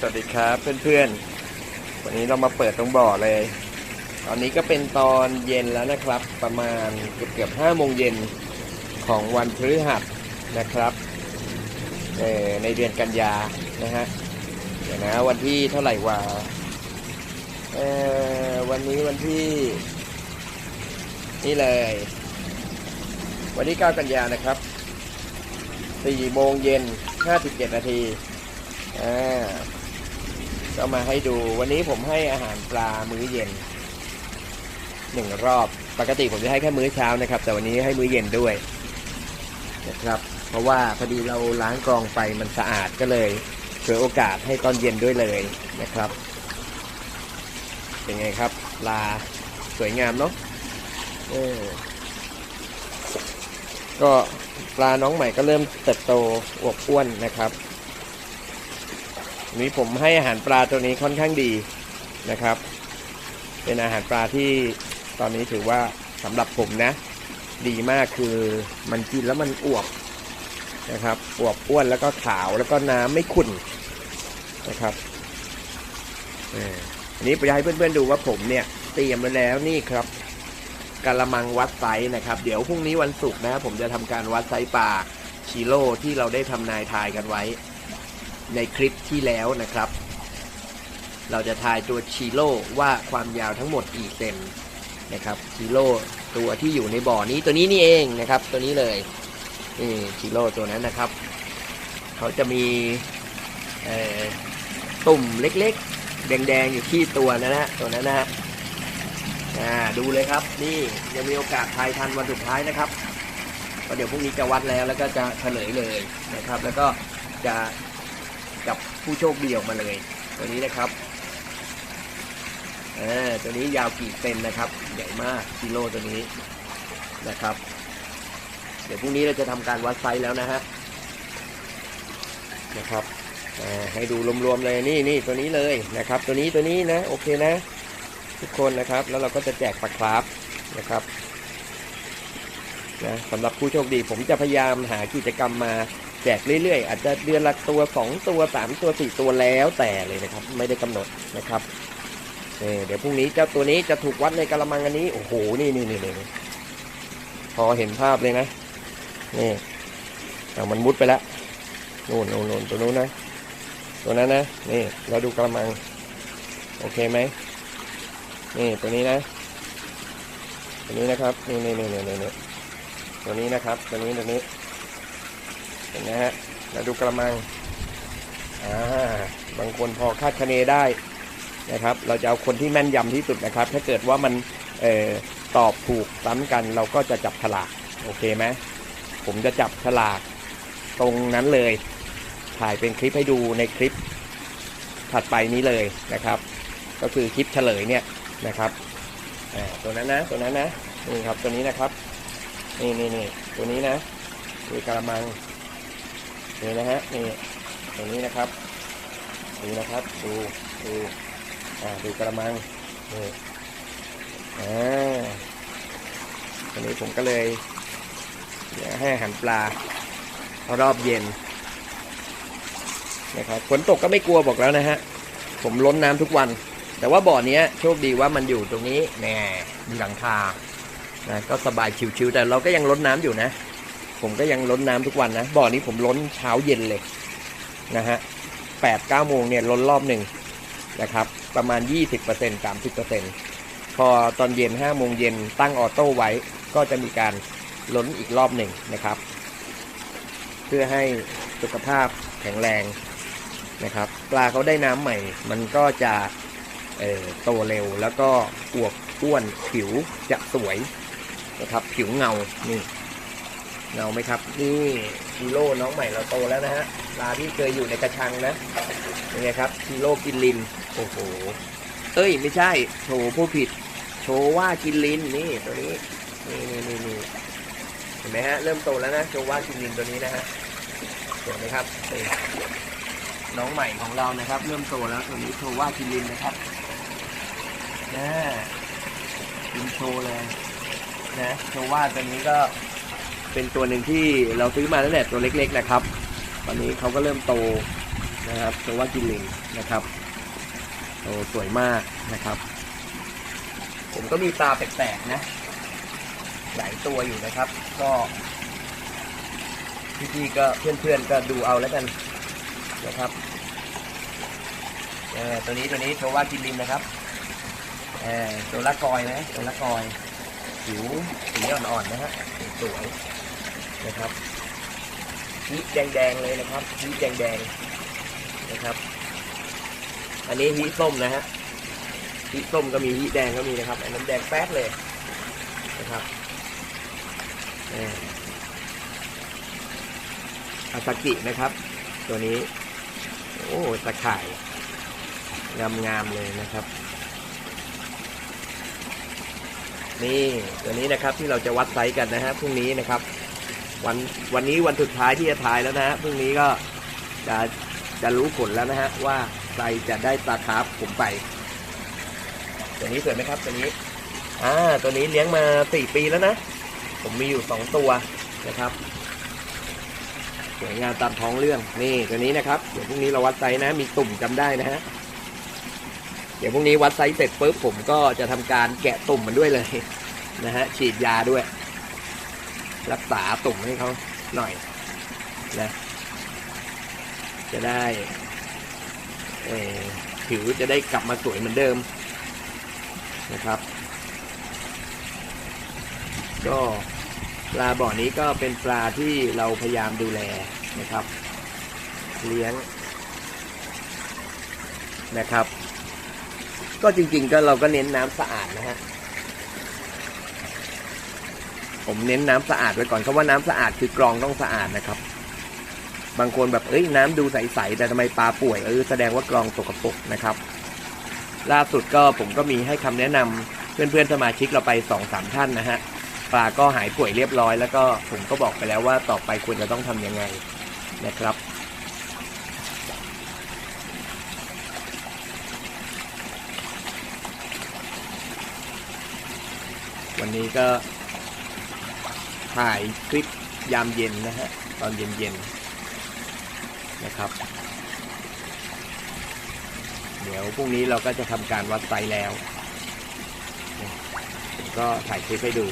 สวัสดีครับเพื่อนๆ วันนี้เรามาเปิดตรงบ่อเลย ตอนนี้ก็เป็นตอนเย็นแล้วนะครับ ประมาณเกือบเกือบห้าโมงเย็นของวันพฤหัสนะครับในเดือนกันยานะฮะ เดี๋ยวนะวันที่เท่าไหร่วะวันนี้วันที่ นี่เลย วันที่ 9 กันยานะครับ4โมงเย็น 57 นาทีอ่า ก็มาให้ดูวันนี้ผมให้อาหารปลามื้อเย็นหนึ่งรอบ ปกติผมจะให้แค่มื้อเช้านะครับ แต่วันนี้ให้มื้อเย็นด้วยนะครับ เพราะว่าพอดีเราล้างกรองไปมันสะอาดก็เลยเผื่อโอกาสให้ตอนเย็นด้วยเลยนะครับ เป็นไงครับปลาสวยงามเนาะเออก็ปลาน้องใหม่ก็เริ่มเติบโตอวบอ้วนนะครับ นนี้ผมให้อาหารปลาตัวนี้ค่อนข้างดีนะครับ เป็นอาหารปลาที่ตอนนี้ถือว่าสำหรับผมนะ ดีมากคือมันกินแล้วมันอวบนะครับอวบอ้วนแล้วก็ขาวแล้วก็น้ำไม่ขุ่นนะครับอออันนี้ไปให้เพื่อนๆดูว่าผมเนี่ยเตรียมไว้แล้วนี่ครับกะละมังวัดไซส์นะครับ เดี๋ยวพรุ่งนี้วันศุกร์นะผมจะทำการวัดไซส์ปลาชิโร่ที่เราได้ทำนายทายกันไว้ ในคลิปที่แล้วนะครับ เราจะทายตัวชิโร่ว่าความยาวทั้งหมดกี่เซนนะครับชิโร่ตัวที่อยู่ในบ่อนี้ตัวนี้นี่เองนะครับ ตัวนี้เลยนี่ชิโร่ตัวนั้นนะครับ เขาจะมีตุ่มเล็กๆ แดงๆ อยู่ที่ตัวนะฮะตัวนั้นนะฮะอ่าดูเลยครับ นี่ยังมีโอกาสทายทันวันสุดท้ายนะครับเดี๋ยวพรุ่งนี้จะวัดแล้วแล้วก็จะเฉลยเลยนะครับ แล้วก็จะ กับผู้โชคดีออกมาเลย ตัวนี้นะครับอ่าตัวนี้ยาวกี่เซนนะครับ ใหญ่มากกิโลตัวนี้นะครับ เดี๋ยวพรุ่งนี้เราจะทำการวัดไซส์แล้วนะฮะนะครับอ่าให้ดูรวมๆเลยนี่นี่ตัวนี้เลยนะครับ ตัวนี้ตัวนี้นะโอเคนะ ทุกคนนะครับ แล้วเราก็จะแจกปลาคราฟนะครับนะสำหรับผู้โชคดีผมจะพยายามหากิจกรรมมา แจกเรื่อยๆ อาจจะเดือนละตัวสองตัวสามตัวสี่ตัวแล้วแต่เลยนะครับ ไม่ได้กำหนดนะครับเดี๋ยวพรุ่งนี้เจ้าตัวนี้จะถูกวัดในกระมังอันนี้ โอ้โห นี่นี่นี่นี่พอเห็นภาพเลยนะ นี่เอามันมุดไปแล้วนู่นนู่นนู่นตัวนู้นนะ ตัวนั้นนะ นี่ เราดูกระมัง โอเคไหม นี่ตัวนี้นะ ตัวนี้นะครับ นี่นี่นี่นี่นี่ตัวนี้นะครับ ตัวนี้ตัวนี้ เห็นไหมฮะเราดูกระมังอ่าบางคนพอคาดคะเนได้นะครับ เราจะเอาคนที่แม่นยำที่สุดนะครับ ถ้าเกิดว่ามันเอ่อตอบถูกซ้ำกัน เราก็จะจับฉลากโอเคไหมผมจะจับฉลากตรงนั้นเลย ถ่ายเป็นคลิปให้ดูในคลิปถัดไปนี้เลยนะครับ ก็คือคลิปเฉลยเนี่ยนะครับตัวนั้นนะตัวนั้นนะนี่ครับตัวนี้นะครับ นี่นี่นี่ตัวนี้นะนี่กระมัง นี่นะฮะนี่ตรงนี้นะครับดูนะครับดูดูอ่าดูกระมังนี่อ่าวันนี้ผมก็เลยอยากให้อาหารปลารอบเย็นนะครับฝนตกก็ไม่กลัวบอกแล้วนะฮะผมล้นน้ำทุกวัน แต่ว่าบ่อเนี้ยโชคดีว่ามันอยู่ตรงนี้แน่มีหลังคานะก็สบายชิวๆแต่เราก็ยังล้นน้ำอยู่นะ ผมก็ยังล้นน้ำทุกวันนะบ่อนี้ผมล้นเช้าเย็นเลยนะฮะแปดเก้าโมงเนี่ยล้นรอบหนึ่งนะครับ ประมาณ 20% 30%พอตอนเย็น5โมงเย็นตั้งออโต้ไว้ ก็จะมีการล้นอีกรอบหนึ่งนะครับ เพื่อให้สุขภาพแข็งแรงนะครับ ปลาเขาได้น้ำใหม่ มันก็จะโตเร็วแล้วก็อวบอ้วนผิวจะสวยนะครับ ผิวเงานี่ เงาไหมครับ นี่ฮีโร่น้องใหม่เราโตแล้วนะฮะปลาที่เคยอยู่ในกระชังนะเป็นไงครับฮีโร่กินลินโอ้โหเอ้ยไม่ใช่โถผู้ผิด โชว่ากินลินนี่ตัวนี้นี่นี่นี่นี่เห็นไหมฮะเริ่มโตแล้วนะโชว่ากินลินตัวนี้นะฮะเห็นไหมครับนี่น้องใหม่ของเรานะครับ เริ่มโตแล้วตัวนี้โชว่ากินลินนะครับนะกินโชว์เลยนะโชว่าตัวนี้ก็ เป็นตัวหนึ่งที่เราซื้อมาตั้งแต่ตัวเล็กๆนะครับ ตอนนี้เขาก็เริ่มโตนะครับตัวว่ากินลินนะครับโอ้สวยมากนะครับ ผมก็มีปลาแปลกๆนะหลายตัวอยู่นะครับ ก็พี่ๆก็เพื่อนๆก็ดูเอาแล้วกันนะครับเออตัวนี้ตัวนี้โชว่ากินลินนะครับเออตัวละกอยนะตัวละกอย ผิวสีอ่อนๆนะฮะสวยนะครับฮีแดงๆเลยนะครับฮีแดงๆนะครับ อันนี้ฮีส้มนะฮะฮีส้มก็มีฮีแดงก็มีนะครับ อันนั้นแดงแป๊ดเลยนะครับอออาซากินะครับ ตัวนี้ โอ้ตะข่ายงามๆเลยนะครับ นี่ตัวนี้นะครับที่เราจะวัดไซส์กันนะฮะพรุ่งนี้นะครับ วันวันนี้วันสุดท้ายที่จะทายแล้วนะฮะพรุ่งนี้ก็จะจะรู้ผลแล้วนะฮะว่าใครจะได้ตาคาร์ฟผมไป ตัวนี้สวยไหมครับตัวนี้อ่าตัวนี้เลี้ยงมาสี่ปีแล้วนะ ผมมีอยู่สองตัวนะครับสวยงามตามท้องเรื่องนี่ตัวนี้นะครับเดี๋ยวพรุ่งนี้เราวัดไซส์นะ มีตุ่มจำได้นะฮะ เดี๋ยวพรุ่งนี้วัดไซส์เสร็จปุ๊บผมก็จะทำการแกะตุ่มมันด้วยเลยนะฮะฉีดยาด้วย รักษาตุ่มให้เขาหน่อยนะจะได้เอ่อผิวจะได้กลับมาสวยเหมือนเดิมนะครับ ก็ปลาบ่อนี้ก็เป็นปลาที่เราพยายามดูแลนะครับ เลี้ยงนะครับ ก็จริง ๆ ก็เราก็เน้นน้ำสะอาดนะฮะผมเน้นน้ำสะอาดไว้ก่อนคำว่าน้ำสะอาดคือกรองต้องสะอาดนะครับ บางคนแบบเอ้ยน้ำดูใสๆแต่ทำไมปลาป่วยเออแสดงว่ากรองตกปรกนะครับ ล่าสุดก็ผมก็มีให้คำแนะนำเพื่อนๆสมาชิกเราไปสองสามท่านนะฮะปลาก็หายป่วยเรียบร้อยแล้วก็ผมก็บอกไปแล้วว่าต่อไปควรจะต้องทำยังไงนะครับ วันนี้ก็ถ่ายคลิปยามเย็นนะฮะ ตอนเย็นๆนะครับ เดี๋ยวพรุ่งนี้เราก็จะทำการวัดไซส์แล้วผมก็ถ่ายคลิปให้ดู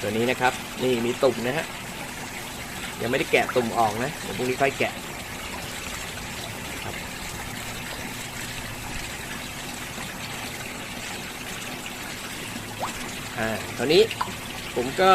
ตัวนี้นะครับ นี่มีตุ่มนะฮะ ยังไม่ได้แกะตุ่มออกนะ เดี๋ยวพรุ่งนี้ค่อยแกะ อ่าตอนนี้ผมก็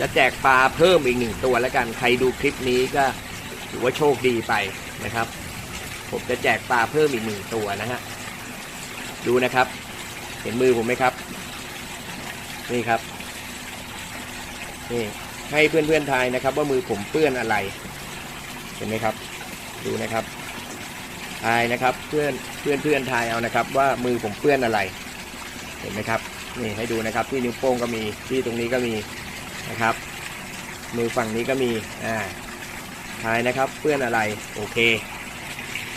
จะแจกปลาเพิ่มอีกหนึ่งตัวแล้วกัน ใครดูคลิปนี้ก็ถือว่าโชคดีไปนะครับ ผมจะแจกปลาเพิ่มอีกหนึ่งตัวนะฮะ ดูนะครับ เห็นมือผมไหมครับ นี่ครับ นี่ให้เพื่อนๆทายนะครับ ว่ามือผมเปื้อนอะไร เห็นไหมครับ ดูนะครับทายนะครับ เพื่อนเพื่อนเพื่อนทายเอานะครับ ว่ามือผมเปื้อนอะไร เห็นไหมครับ นี่ให้ดูนะครับที่นิ้วโป้งก็มีที่ตรงนี้ก็มีนะครับ มือฝั่งนี้ก็มีอ่าทายนะครับเพื่อนอะไรโอเค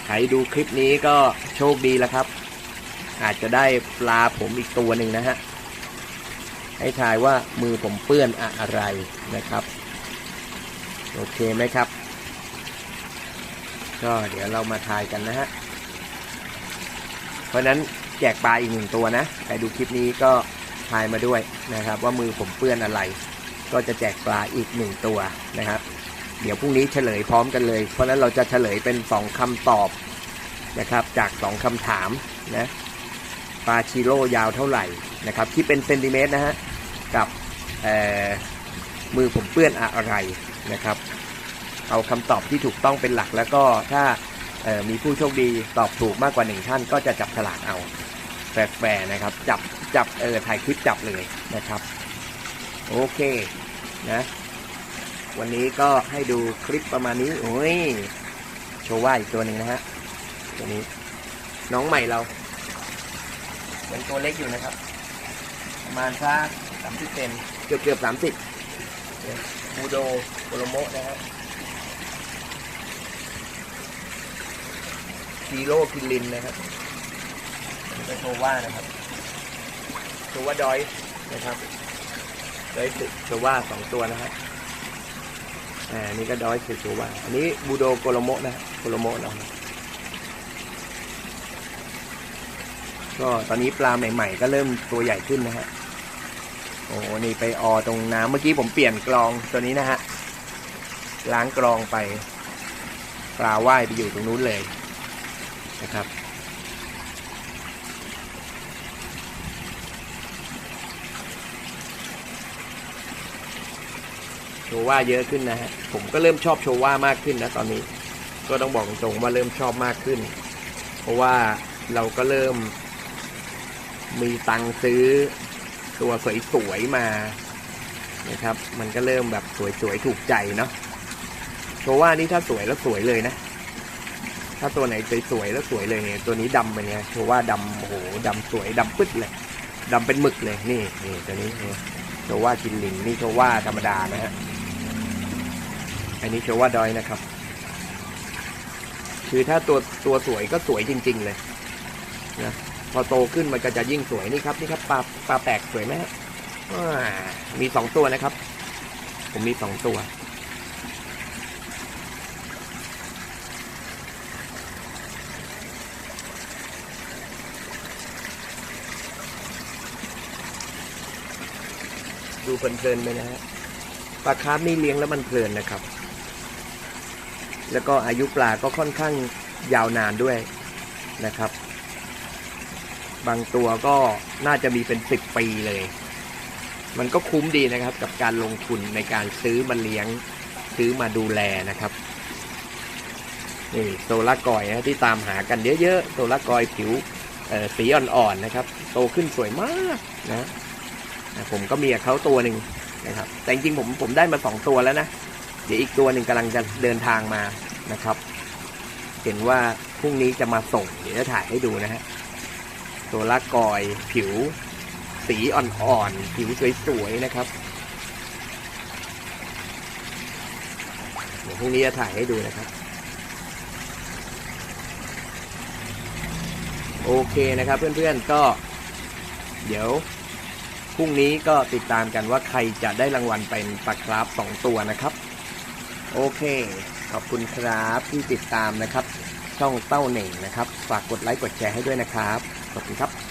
ใครดูคลิปนี้ก็โชคดีแล้วครับ อาจจะได้ปลาผมอีกตัวหนึ่งนะฮะให้ทายว่ามือผมเปื้อนอะไรนะครับ โอเคไหมครับ ก็เดี๋ยวเรามาทายกันนะฮะเพราะนั้น แจกปลาอีกหนึ่งตัวนะใครดูคลิปนี้ก็ทายมาด้วยนะครับ ว่ามือผมเปื้อนอะไร ก็จะแจกปลาอีกหนึ่งตัวนะครับ เดี๋ยวพรุ่งนี้เฉลยพร้อมกันเลย เพราะฉะนั้นเราจะเฉลยเป็นสองคำตอบนะครับ จากสองคำถามนะปลาชิโร่ยาวเท่าไหร่นะครับที่เป็นเซนติเมตรนะฮะกับมือผมเปื้อนอะไรนะครับ เอาคำตอบที่ถูกต้องเป็นหลักแล้วก็ถ้ามีผู้โชคดีตอบถูกมากกว่าหนึ่งท่านก็จะจับฉลากเอา แฝงๆนะครับ จับจับเออถ่ายคลิปจับเลยนะครับ โอเคนะวันนี้ก็ให้ดูคลิปประมาณนี้โอ้ยโชว์ว่าอีกตัวหนึ่งนะฮะตัวนี้ น้องใหม่เราเป็นตัวเล็กอยู่นะครับ ประมาณสักสามสิบเซนเกือบเกือบสามสิบบูโดโคลโมะนะฮะฮีโร่คิลินนะครับ เป็นโชว่านะครับโชว่าดอยนะครับดอยตึโชว่าสองตัวนะฮะอ่านี่ก็ดอยคือตัวว่าอันนี้บูโดโกโลโมะนะโกโลโมะเนาะก็ตอนนี้ปลาใหม่ๆ ก็เริ่มตัวใหญ่ขึ้นนะฮะโอ้นี่ไปออตรงน้ำเมื่อกี้ผมเปลี่ยนกรองตัวนี้นะฮะล้างกรองไปปลาว่ายไปอยู่ตรงนู้นเลยนะครับ โชว่าเยอะขึ้นนะฮะ ผมก็เริ่มชอบโชว่ามากขึ้นนะตอนนี้ ก็ต้องบอกตรงว่าเริ่มชอบมากขึ้น เพราะว่าเราก็เริ่ม มีตังค์ซื้อตัวสวยๆมานะครับ มันก็เริ่มแบบสวยๆถูกใจเนาะโชว่านี่ถ้าสวยแล้วสวยเลยนะ ถ้าตัวไหนสวยๆแล้วสวยเลยเนี่ย ตัวนี้ดำเป็นไงโชว่าดำโอ้โหดำสวยดำปึ๊ดเลยดำเป็นหมึกเลยนี่นี่ตัวนี้โชว่ากินลิงนี่โชว่าธรรมดานะฮะ อันนี้โชว่าดอยนะครับ คือถ้าตัวตัวสวยก็สวยจริง ๆ เลยนะพอโตขึ้นมันก็จะยิ่งสวยนี่ครับนี่ครับปลาปลาแปลกสวยไหมมีสองตัวนะครับ ผมมีสองตัว ดูเพลินๆไปนะฮะปลาคาร์ฟนี่เลี้ยงแล้วมันเพลินนะครับ แล้วก็อายุปลาก็ค่อนข้างยาวนานด้วยนะครับ บางตัวก็น่าจะมีเป็นสิบปีเลย มันก็คุ้มดีนะครับกับการลงทุนในการซื้อมาเลี้ยงซื้อมาดูแลนะครับนี่โซลากอยนะที่ตามหากันเยอะๆโซลากอยผิวสีอ่อนๆนะครับ โตขึ้นสวยมากนะผมก็มีเขาตัวหนึ่งนะครับ แต่จริงๆผมผมได้มาสองตัวแล้วนะ เดี๋ยวอีกตัวหนึ่งกำลังจะเดินทางมานะครับ เห็นว่าพรุ่งนี้จะมาส่ง เดี๋ยวจะถ่ายให้ดูนะฮะตัวละกอยผิว สีอ่อนๆผิวสวยๆนะครับเดี๋ยวพรุ่งนี้จะถ่ายให้ดูนะครับโอเคนะครับเพื่อนๆก็เดี๋ยวพรุ่งนี้ก็ติดตามกันว่าใครจะได้รางวัลเป็นปลาคราฟสองตัวนะครับ โอเค ขอบคุณครับที่ติดตามนะครับ ช่องเต้าเหน่งนะครับ ฝากกดไลค์กดแชร์ให้ด้วยนะครับ ขอบคุณครับ